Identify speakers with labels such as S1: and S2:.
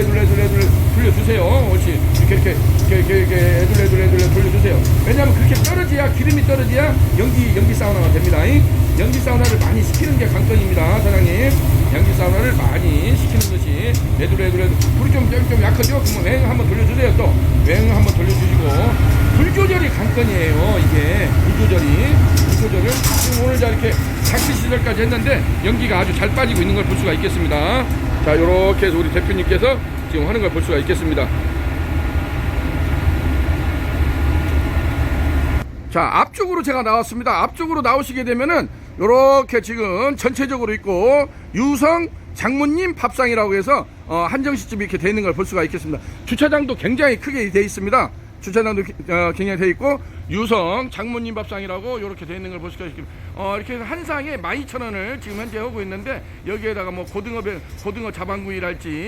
S1: 애둘레 애둘레 애둘레 애둘레 돌려주세요. 옳지. 이렇게 이렇게 이렇게 이렇게, 이렇게 애둘레 애둘레 애둘레 돌려주세요. 왜냐하면 그렇게 떨어져야 기름이 떨어져야 연기 연기 사우나가 됩니다. 잉? 연기 사우나를 많이 시키는 게 관건입니다, 사장님. 연기 사우나를 많이 시키는 것이 애둘레 애둘레 불이 좀, 좀, 좀 약하죠? 그러면 웽 한번 돌려주세요. 또 웽 한번 돌려주시고 불 조절이 관건이에요. 이게 불 조절이 불 조절을 지금 오늘 자 이렇게 장치 시설까지 했는데 연기가 아주 잘 빠지고 있는 걸 볼 수가 있겠습니다. 자 이렇게 해서 우리 대표님께서 지금 하는 걸 볼 수가 있겠습니다. 자 앞쪽으로 제가 나왔습니다. 앞쪽으로 나오시게 되면은 이렇게 지금 전체적으로 있고 유성 장모님 밥상이라고 해서 어, 한정식집이 이렇게 돼 있는 걸 볼 수가 있겠습니다. 주차장도 굉장히 크게 돼 있습니다. 주차장도 기- 어, 굉장히 돼 있고 유성 장모님 밥상이라고 이렇게 돼 있는 걸볼 수가 있습니다. 어, 이렇게 한 상에 12,000원을 지금 현재 하고 있는데 여기에다가 뭐 고등어 배- 고등어 자반구이랄지